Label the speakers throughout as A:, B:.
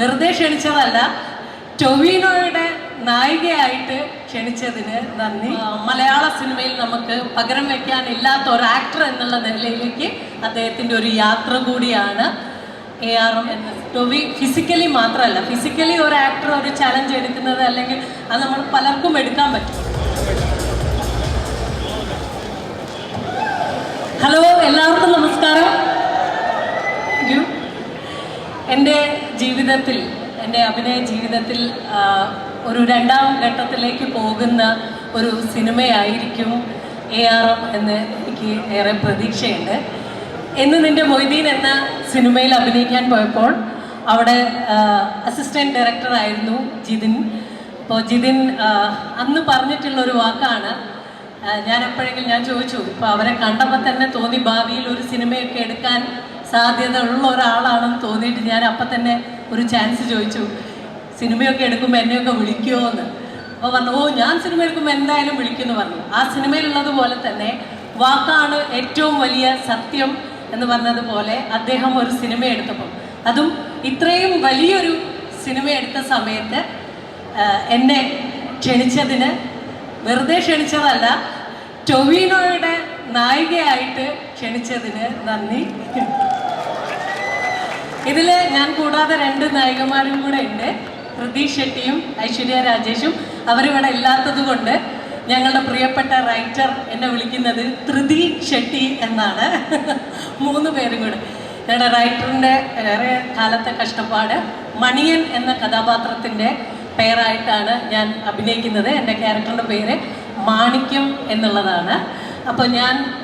A: വെറുതെ ക്ഷണിച്ചതല്ല ടൊവിനോയുടെ നായികയായിട്ട് ക്ഷണിച്ചതിന് നന്ദി. മലയാള സിനിമയിൽ നമുക്ക് പകരം വെക്കാനില്ലാത്ത ഒരു ആക്ടർ എന്നുള്ള നിലയിലേക്ക് അദ്ദേഹത്തിന്റെ ഒരു യാത്ര കൂടിയാണ് A R M Tovi physically മാത്രമല്ല ഫിസിക്കലി ഒരു ആക്ടർ ഒരു ചലഞ്ച് എടുക്കുന്നത് അല്ലെങ്കിൽ അത് നമ്മൾ പലർക്കും എടുക്കാൻ പറ്റും. ജീവിതത്തിൽ എന്റെ അഭിനയ ജീവിതത്തിൽ ഒരു രണ്ടാം ഘട്ടത്തിലേക്ക് പോകുന്ന ഒരു സിനിമയായിരിക്കും എ ആർ എം എന്ന് എനിക്ക് ഏറെ പ്രതീക്ഷയുണ്ട്. എന്ന് നിന്റെ മൊയ്തീൻ എന്ന സിനിമയിൽ അഭിനയിക്കാൻ പോയപ്പോൾ അവിടെ അസിസ്റ്റന്റ് ഡയറക്ടറായിരുന്നു ജിതിൻ. അപ്പോൾ ജിതിൻ അന്ന് പറഞ്ഞിട്ടുള്ള ഒരു വാക്കാണ് ഞാൻ എപ്പോഴെങ്കിലും ഞാൻ ചോദിച്ചു ഇപ്പോൾ അവരെ കണ്ടപ്പോൾ തന്നെ തോന്നി ഭാവിയിൽ ഒരു സിനിമയൊക്കെ എടുക്കാൻ സാധ്യത ഉള്ള ഒരാളാണെന്ന് തോന്നിയിട്ട് ഞാൻ അപ്പം തന്നെ ഒരു ചാൻസ് ചോദിച്ചു സിനിമയൊക്കെ എടുക്കുമ്പോൾ എന്നെയൊക്കെ വിളിക്കുമോ എന്ന് അപ്പോൾ പറഞ്ഞു ഓ ഞാൻ സിനിമ എടുക്കുമ്പോൾ എന്തായാലും വിളിക്കുമെന്ന് പറഞ്ഞു. ആ സിനിമയിലുള്ളതുപോലെ തന്നെ വാക്കാണ് ഏറ്റവും വലിയ സത്യം എന്ന് പറഞ്ഞതുപോലെ അദ്ദേഹം ഒരു സിനിമ എടുത്തപ്പോൾ അതും ഇത്രയും വലിയൊരു സിനിമ എടുത്ത സമയത്ത് എന്നെ ക്ഷണിച്ചതിന് വെറുതെ ക്ഷണിച്ചതല്ല ടൊവിനോയുടെ നായികയായിട്ട് ക്ഷണിച്ചതിന് നന്ദി. ഇതിൽ ഞാൻ കൂടാതെ രണ്ട് നായികമാരും കൂടെ ഉണ്ട്. പ്രതീഷ് ഷെട്ടിയും ഐശ്വര്യ രാജേഷും. അവരിവിടെ ഇല്ലാത്തത് കൊണ്ട് ഞങ്ങളുടെ പ്രിയപ്പെട്ട റൈറ്റർ എന്നെ വിളിക്കുന്നത് ത്രിതി ഷെട്ടി എന്നാണ്. മൂന്ന് പേരും കൂടെ. ഞങ്ങളുടെ റൈറ്ററിന്റെ ഏറെ കാലത്തെ കഷ്ടപ്പാട് മണിയൻ എന്ന കഥാപാത്രത്തിന്റെ പേരായിട്ടാണ് ഞാൻ അഭിനയിക്കുന്നത്. എന്റെ ക്യാരക്ടറിന്റെ പേര് മാണിക്യം എന്നുള്ളതാണ്. അപ്പോൾ ഞാൻ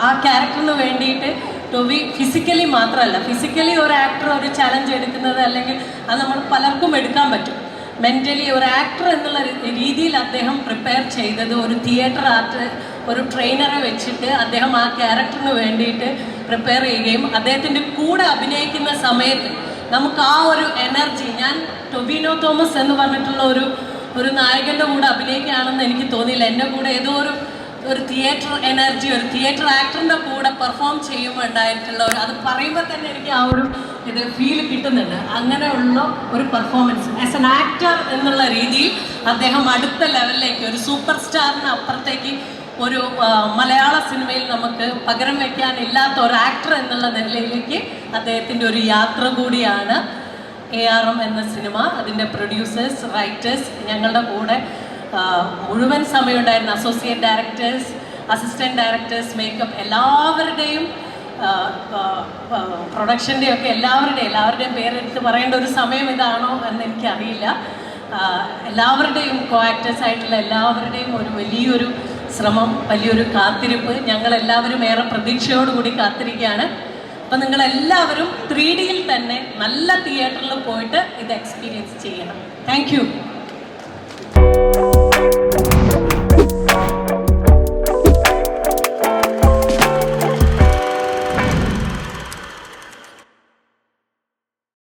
A: ആ, ക്യാരക്ടറിന് വേണ്ടിയിട്ട് ടൊവി ഫിസിക്കലി മാത്രമല്ല ഫിസിക്കലി ഒരു ആക്ടർ ഒരു ചലഞ്ച് എടുക്കുന്നത് അല്ലെങ്കിൽ അത് നമ്മൾ പലർക്കും എടുക്കാൻ പറ്റും. മെന്റലി ഒരു ആക്ടർ എന്നുള്ള രീതിയിൽ അദ്ദേഹം പ്രിപ്പയർ ചെയ്തത് ഒരു തിയേറ്റർ ആർട്ട് ഒരു ട്രെയിനറെ വെച്ചിട്ട് അദ്ദേഹം ആ ക്യാരക്ടറിന് വേണ്ടിയിട്ട് പ്രിപ്പയർ ചെയ്യുകയും അദ്ദേഹത്തിന്റെ കൂടെ അഭിനയിക്കുന്ന സമയത്ത് നമുക്ക് ആ ഒരു എനർജി ഞാൻ ടൊബിനോ തോമസ് എന്ന് പറഞ്ഞിട്ടുള്ള ഒരു ഒരു നായകന്റെ കൂടെ അഭിനയിക്കുകയാണെന്ന് എനിക്ക് തോന്നിയില്ല. എന്റെ കൂടെ ഏതോ ഒരു ഒരു തിയേറ്റർ എനർജി ഒരു തിയേറ്റർ ആക്ടറിന്റെ കൂടെ പെർഫോം ചെയ്യുമ്പോൾ ഉണ്ടായിട്ടുള്ള ഒരു അത് പറയുമ്പോൾ തന്നെ എനിക്ക് ആ ഒരു ഇത് ഫീൽ കിട്ടുന്നുണ്ട്. അങ്ങനെയുള്ള ഒരു പെർഫോമൻസ് ആസ് എൻ ആക്ടർ എന്നുള്ള രീതിയിൽ അദ്ദേഹം അടുത്ത ലെവലിലേക്ക് ഒരു സൂപ്പർ സ്റ്റാറിന് അപ്പുറത്തേക്ക് ഒരു മലയാള സിനിമയിൽ നമുക്ക് പകരം വയ്ക്കാനില്ലാത്ത ഒരു ആക്ടർ എന്നുള്ള നിലയിലേക്ക് അദ്ദേഹത്തിന്റെ ഒരു യാത്ര കൂടിയാണ് എ ആർ എം എന്ന സിനിമ. അതിന്റെ പ്രൊഡ്യൂസേഴ്സ് റൈറ്റേഴ്സ് ഞങ്ങളുടെ കൂടെ മുഴുവൻ സമയമുണ്ടായിരുന്ന associate directors assistant directors makeup എല്ലാവരുടെയും പ്രൊഡക്ഷന്റെ ഒക്കെ എല്ലാവരുടെയും എല്ലാവരുടെയും പേരെടുത്ത് പറയേണ്ട ഒരു സമയം ഇതാണോ എന്ന് എനിക്കറിയില്ല. എല്ലാവരുടെയും കോ ആക്ടേഴ്സ് ആയിട്ടുള്ള എല്ലാവരുടെയും ഒരു വലിയൊരു ശ്രമം വലിയൊരു കാത്തിരിപ്പ് ഞങ്ങൾ എല്ലാവരും ഏറെ പ്രതീക്ഷയോടുകൂടി കാത്തിരിക്കുകയാണ്. അപ്പം നിങ്ങളെല്ലാവരും ത്രീ ഡിയിൽ തന്നെ നല്ല തിയേറ്ററിൽ പോയിട്ട് ഇത് എക്സ്പീരിയൻസ് ചെയ്യണം. താങ്ക്